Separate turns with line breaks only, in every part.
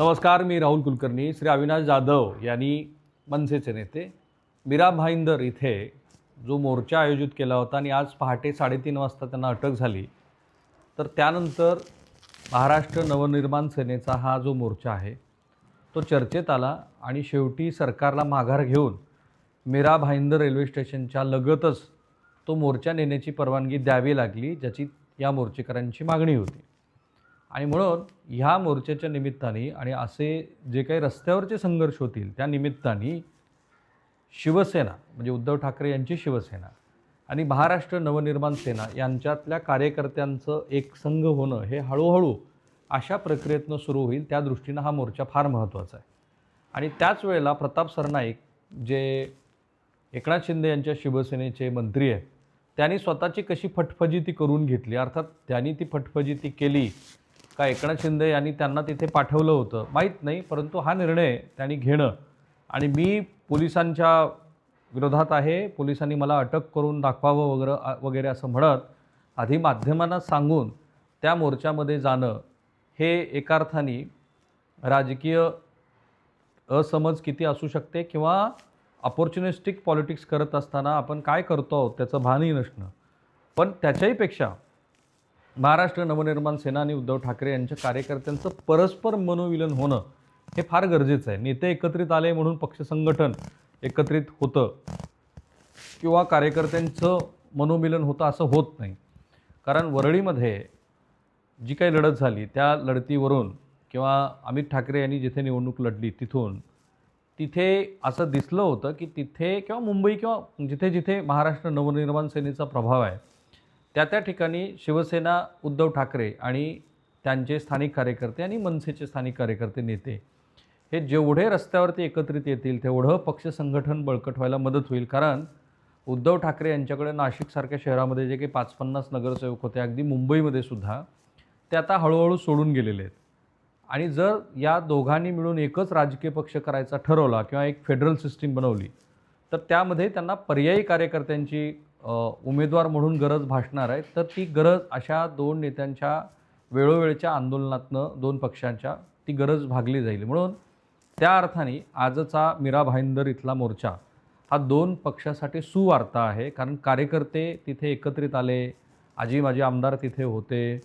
नमस्कार मी राहुल कुलकर्णी. श्री अविनाश जाधव यांनी मनसेचे नेते मीरा भाईंदर इथे जो मोर्चा आयोजित केला होता आणि आज पहाटे साडेतीन वाजता त्यांना अटक झाली. तर त्यानंतर महाराष्ट्र नवनिर्माण सेनेचा हा जो मोर्चा आहे तो चर्चेत आला आणि शेवटी सरकारला माघार घेऊन मीरा भाईंदर रेल्वे स्टेशनच्या लगतच तो मोर्चा नेण्याची परवानगी द्यावी लागली ज्याची या मोर्चेकऱ्यांची मागणी होती. आणि म्हणून ह्या मोर्चाच्या निमित्ताने आणि असे जे काही रस्त्यावरचे संघर्ष होतील त्या निमित्ताने शिवसेना म्हणजे उद्धव ठाकरे यांची शिवसेना आणि महाराष्ट्र नवनिर्माण सेना यांच्यातल्या कार्यकर्त्यांचं एक संघ होणं हे हळूहळू अशा प्रक्रियेतनं सुरू होईल त्या दृष्टीनं हा मोर्चा फार महत्त्वाचा आहे. आणि त्याच वेळेला प्रताप सरनाईक जे एकनाथ शिंदे यांच्या शिवसेनेचे मंत्री आहेत त्यांनी स्वतःची कशी फटफजिती करून घेतली अर्थात त्यांनी ती फटफजिती केली का एकनाथ शिंदे यांनी त्यांना तिथे पाठवलं होतं? माहीत नाही परंतु हा निर्णय त्यांनी घेणं. आणि मी पोलिसांच्या विरोधात आहे पोलिसांनी मला अटक करून दाखवावं वगैरे वगैरे असं म्हणत आधी माध्यमांना सांगून त्या मोर्चामध्ये जाणं हे एका अर्थाने राजकीय असमज किती असू शकते किंवा अपॉर्च्युनिस्टिक पॉलिटिक्स करत असताना आपण काय करतो आहोत त्याचं भानही नसणं. पण त्याच्याहीपेक्षा महाराष्ट्र नवनिर्माण सेना आणि उद्धव ठाकरे यांच्या कार्यकर्त्यांचं परस्पर मनोविलन होणं हे फार गरजेचं आहे. नेते एकत्रित आले म्हणून पक्ष संघटन एकत्रित होतं किंवा कार्यकर्त्यांचं मनोमिलन होतं असं होत नाही. कारण वरळीमध्ये जी काही लढत झाली त्या लढतीवरून किंवा अमित ठाकरे यांनी जिथे निवडणूक लढली तिथून तिथे असं दिसलं होतं की तिथे किंवा मुंबई किंवा जिथे जिथे महाराष्ट्र नवनिर्माण सेनेचा प्रभाव आहे त्या त्या ठिकाणी शिवसेना उद्धव ठाकरे आणि त्यांचे स्थानिक कार्यकर्ते आणि मनसेचे स्थानिक कार्यकर्ते नेते हे जेवढे रस्त्यावरती एकत्रित येतील तेवढं पक्ष संघटन बळकट व्हायला मदत होईल. कारण उद्धव ठाकरे यांच्याकडे नाशिकसारख्या शहरामध्ये जे काही पाच पन्नास नगरसेवक होते अगदी मुंबईमध्ये सुद्धा ते आता हळूहळू सोडून गेलेले आहेत. आणि जर या दोघांनी मिळून एकच राजकीय पक्ष करायचा ठरवला किंवा एक फेडरल सिस्टीम बनवली तर त्यामध्ये त्यांना पर्यायी कार्यकर्त्यांची उमेदवार म्हणून गरज भासणार आहे तर ती गरज अशा दोन नेत्यांच्या वेळोवेळच्या आंदोलनातनं दोन पक्षांच्या ती गरज भागली जाईल. म्हणून त्या अर्थाने आजचा मीरा भाईंदर इथला मोर्चा हा दोन पक्षासाठी सुवार्ता आहे. कारण कार्यकर्ते तिथे एकत्रित आले आजी माझे आमदार तिथे होते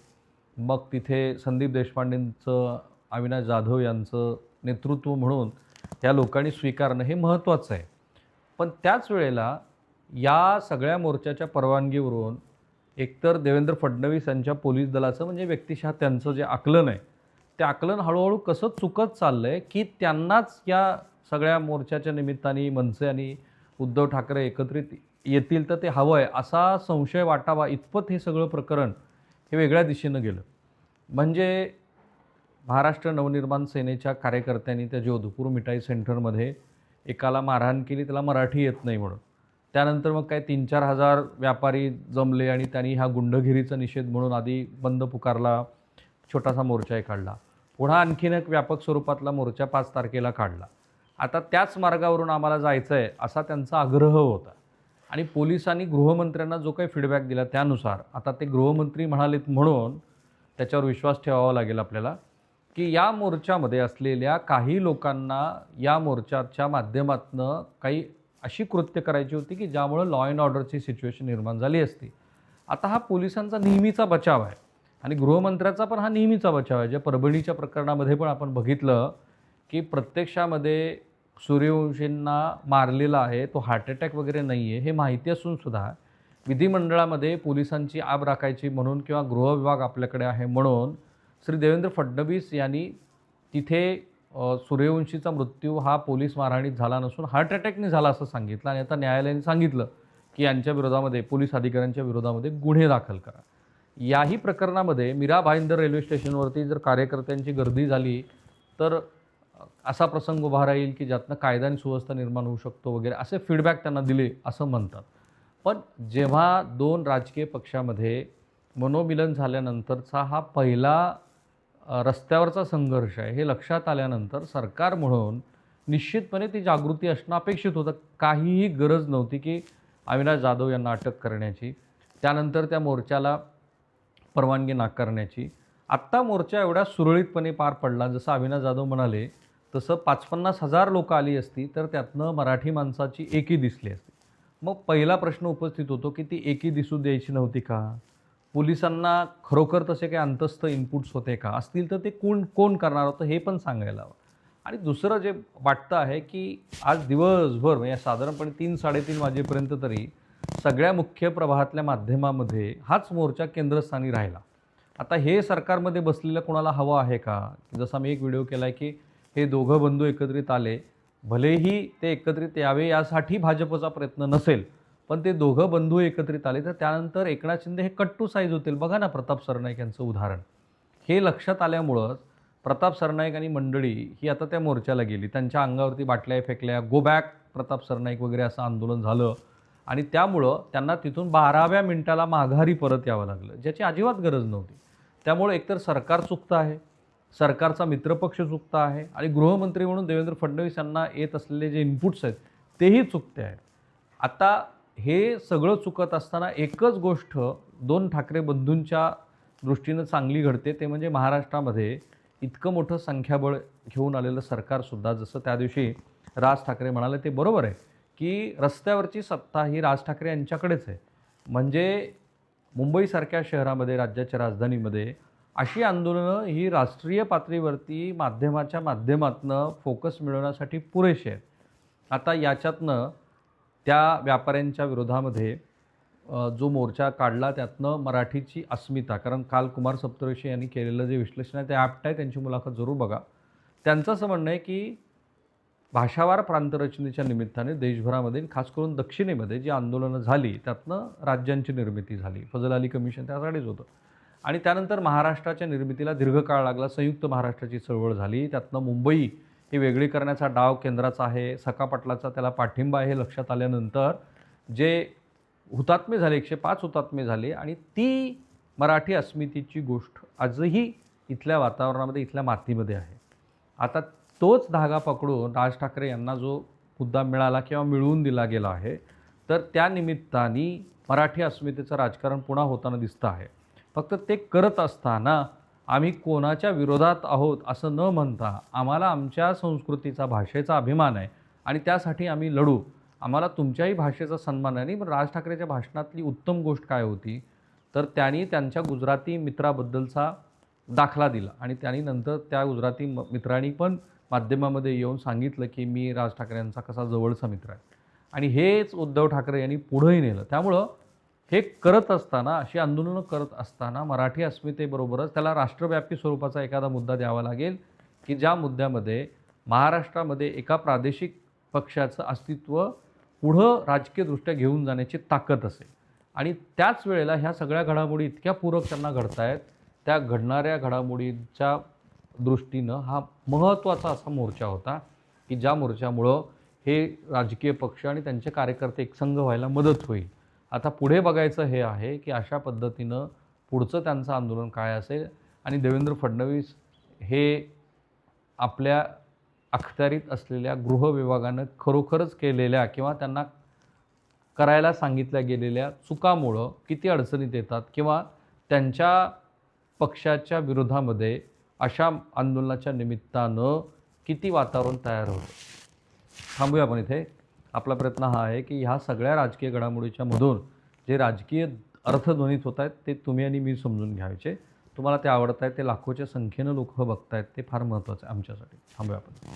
मग तिथे संदीप देशपांडेंचं अविनाश जाधव यांचं नेतृत्व म्हणून या लोकांनी स्वीकारणं हे महत्त्वाचं आहे. पण त्याच वेळेला या सगळ्या मोर्चाच्या परवानगीवरून एकतर देवेंद्र फडणवीस यांच्या पोलीस दलाचं म्हणजे व्यक्तिशः त्यांचं जे आकलन आहे ते आकलन हळूहळू कसं चुकत चाललं आहे की त्यांनाच या सगळ्या मोर्चाच्या निमित्ताने मनसे आणि उद्धव ठाकरे एकत्रित येतील तर ते हवं आहे असा संशय वाटावा इतपत हे सगळं प्रकरण हे वेगळ्या दिशेनं गेलं. म्हणजे महाराष्ट्र नवनिर्माण सेनेच्या कार्यकर्त्यांनी त्या जोधपूर मिठाई सेंटरमध्ये एकाला मारहाण केली त्याला मराठी येत नाही म्हणून. त्यानंतर मग काय तीन चार हजार व्यापारी जमले आणि त्यांनी ह्या गुंडगिरीचा निषेध म्हणून आधी बंद पुकारला छोटासा मोर्चाही काढला. पुन्हा आणखीन एक व्यापक स्वरूपातला मोर्चा पाच तारखेला काढला. आता त्याच मार्गावरून आम्हाला जायचं आहे असा त्यांचा आग्रह होता. आणि पोलिसांनी गृहमंत्र्यांना जो काही फीडबॅक दिला त्यानुसार आता ते गृहमंत्री म्हणालेत म्हणून त्याच्यावर विश्वास ठेवावा लागेल आपल्याला की या मोर्चामध्ये असलेल्या काही लोकांना या मोर्चाच्या माध्यमातनं काही अशी कृत्य करायची होती की ज्यामुळं लॉ अँड ऑर्डरची सिच्युएशन निर्माण झाली असती. आता हा पोलिसांचा नेहमीचा बचाव आहे. आणि गृहमंत्र्याचा पण हा नेहमीचा बचाव आहे. ज्या परभणीच्या प्रकरणामध्ये पण आपण बघितलं की प्रत्यक्षामध्ये सूर्यवंशींना मारलेला आहे तो हार्ट अटॅक वगैरे नाही आहे हे माहिती असून सुद्धा विधिमंडळामध्ये पोलिसांची आब राखायची म्हणून किंवा गृहविभाग आपल्याकडे आहे म्हणून श्री देवेंद्र फडणवीस यांनी तिथे सूर्यवंशीचा मृत्यू हा पोलीस मारहाणीत झाला नसून हार्ट अटॅकने झाला असं सांगितलं आणि आता न्यायालयाने सांगितलं की यांच्या विरोधामध्ये पोलीस अधिकाऱ्यांच्या विरोधामध्ये गुन्हे दाखल करा. याही प्रकरणामध्ये मीरा भाईंदर रेल्वे स्टेशनवरती जर कार्यकर्त्यांची गर्दी झाली तर असा प्रसंग उभा राहील की ज्यातनं कायदा आणि सुव्यवस्था निर्माण होऊ शकतो वगैरे असे फीडबॅक त्यांना दिले असं म्हणतात. पण जेव्हा दोन राजकीय पक्षामध्ये मनोमिलन झाल्यानंतरचा हा पहिला रस्त्यावरचा संघर्ष आहे हे लक्षात आल्यानंतर सरकार म्हणून निश्चितपणे ती जागृती असणं अपेक्षित होतं. काहीही गरज नव्हती की अविनाश जाधव यांना अटक करण्याची त्यानंतर त्या मोर्चाला परवानगी नाकारण्याची. आत्ता मोर्चा एवढ्या सुरळीतपणे पार पडला. जसं अविनाश जाधव म्हणाले तसं पाच पन्नास हजार लोकं आली असती तर त्यातनं मराठी माणसाची एकी दिसली असती. मग पहिला प्रश्न उपस्थित होतो की ती एकी दिसू द्यायची नव्हती का? पोलिसांना खरोखर तसे काही अंतस्थ इनपुट्स होते का? असतील तर ते कोण कोण करणार होतं हे पण सांगायला हवं. आणि दुसरं जे वाटतं आहे की आज दिवसभर म्हणजे साधारणपणे तीन साडेतीन वाजेपर्यंत तरी सगळ्या मुख्य प्रवाहातल्या माध्यमामध्ये हाच मोर्चा केंद्रस्थानी राहिला. आता हे सरकारमध्ये बसलेलं कोणाला हवं आहे का? जसा मी एक व्हिडिओ केला आहे की हे दोघं बंधू एकत्रित आले. भलेही ते एकत्रित यावे यासाठी भाजपचा प्रयत्न नसेल पण ते दोघं बंधू एकत्रित आले तर त्यानंतर एकनाथ शिंदे हे कट्टू साईज होतील. बघा ना प्रताप सरनाईक यांचं उदाहरण. हे लक्षात आल्यामुळंच प्रताप सरनाईक आणि मंडळी ही आता त्या मोर्चाला गेली. त्यांच्या अंगावरती बाटल्या फेकल्या गो बॅक प्रताप सरनाईक वगैरे असं आंदोलन झालं. आणि त्यामुळं त्यांना तिथून बाराव्या मिनिटाला माघारी परत यावं लागलं ज्याची अजिबात गरज नव्हती. त्यामुळे एकतर सरकार चुकतं आहे सरकारचा मित्रपक्ष चुकता आहे आणि गृहमंत्री म्हणून देवेंद्र फडणवीस यांना येत असलेले जे इनपुट्स आहेत तेही चुकते आहेत. आता हे सगळं चुकत असताना एकच गोष्ट दोन ठाकरे बंधूंच्या दृष्टीनं चांगली घडते ते म्हणजे महाराष्ट्रामध्ये इतकं मोठं संख्याबळ घेऊन आलेलं सरकारसुद्धा जसं त्या दिवशी राज ठाकरे म्हणाले ते बरोबर आहे की रस्त्यावरची सत्ता ही राज ठाकरे यांच्याकडेच आहे. म्हणजे मुंबईसारख्या शहरामध्ये राज्याच्या राजधानीमध्ये अशी आंदोलनं ही राष्ट्रीय पातळीवरती माध्यमाच्या माध्यमातनं फोकस मिळवण्यासाठी पुरेशी आहेत. आता याच्यातनं त्या व्यापाऱ्यांच्या विरोधामध्ये जो मोर्चा काढला त्यातनं मराठीची अस्मिता कारण काल कुमार सप्तऋषी यांनी केलेलं जे विश्लेषण आहे ते ॲप्ट आहे त्यांची मुलाखत जरूर बघा. त्यांचं असं म्हणणं आहे की भाषावार प्रांतरचनेच्या निमित्ताने देशभरामध्ये खास करून दक्षिणेमध्ये जी आंदोलनं झाली त्यातनं राज्यांची निर्मिती झाली. फजल अली कमिशन त्यासाठीच होतं. आणि त्यानंतर महाराष्ट्राच्या निर्मितीला दीर्घकाळ लागला संयुक्त महाराष्ट्राची चळवळ झाली त्यातनं मुंबई ही वेगळी करण्याचा डाव केंद्राचा आहे सका पाटलाचा त्याला पाठिंबा आहे हे लक्षात आल्यानंतर जे हुतात्मे झाले एकशे पाच हुतात्मे झाले आणि ती मराठी अस्मितेची गोष्ट आजही इथल्या वातावरणामध्ये इथल्या मातीमध्ये आहे. आता तोच धागा पकडून राज ठाकरे यांना जो मुद्दा मिळाला किंवा मिळवून दिला गेला आहे तर त्या निमित्ताने मराठी अस्मितेचं राजकारण पुन्हा होताना दिसतं आहे. फक्त ते करत असताना आम्ही कोणाच्या विरोधात आहोत असं न म्हणता आम्हाला आमच्या संस्कृतीचा भाषेचा अभिमान आहे आणि त्यासाठी आम्ही लढू. आम्हाला तुमच्याही भाषेचा सन्मान आहे. आणि राज ठाकरेच्या भाषणातली उत्तम गोष्ट काय होती? तर त्यांनी त्यांच्या गुजराती मित्राबद्दलचा दाखला दिला आणि त्यांनी नंतर त्या गुजराती म- मित्रांनी पण माध्यमामध्ये येऊन सांगितलं की मी राज ठाकरे यांचा कसा जवळचा मित्र आहे. आणि हेच उद्धव ठाकरे यांनी पुढंही नेलं. त्यामुळं हे करत असताना अशी आंदोलनं करत असताना मराठी अस्मितेबरोबरच त्याला राष्ट्रव्यापी स्वरूपाचा एखादा मुद्दा द्यावा लागेल की ज्या मुद्द्यामध्ये महाराष्ट्रामध्ये एका प्रादेशिक पक्षाचं अस्तित्व पुढं राजकीयदृष्ट्या घेऊन जाण्याची ताकद असेल. आणि त्याच वेळेला ह्या सगळ्या घडामोडी इतक्या पूरक त्यांना घडतायत त्या घडणाऱ्या घडामोडींच्या दृष्टीनं हा महत्त्वाचा असा मोर्चा होता की ज्या मोर्चामुळं हे राजकीय पक्ष आणि त्यांचे कार्यकर्ते एकसंघ व्हायला मदत होईल. आता पुढे बघायचं हे आहे की अशा पद्धतीनं पुढचं त्यांचं आंदोलन काय असेल? आणि देवेंद्र फडणवीस हे आपल्या अखत्यारीत असलेल्या गृह विभागानं खरोखरच केलेल्या किंवा त्यांना करायला सांगितल्या गेलेल्या चुकामुळं किती अडचणीत येतात किंवा त्यांच्या पक्षाच्या विरोधामध्ये अशा आंदोलनाच्या निमित्तानं किती वातावरण तयार होतं? थांबूया आपण इथे. आपला प्रयत्न हा आहे की ह्या सगळ्या राजकीय घडामोडीच्या मधून जे राजकीय अर्थध्वनीत होत आहेत ते तुम्ही आणि मी समजून घ्यायचे. तुम्हाला ते आवडत आहेत ते लाखोच्या संख्येनं लोक बघतायत ते फार महत्त्वाचं आहे आमच्यासाठी. थांबूया आपण.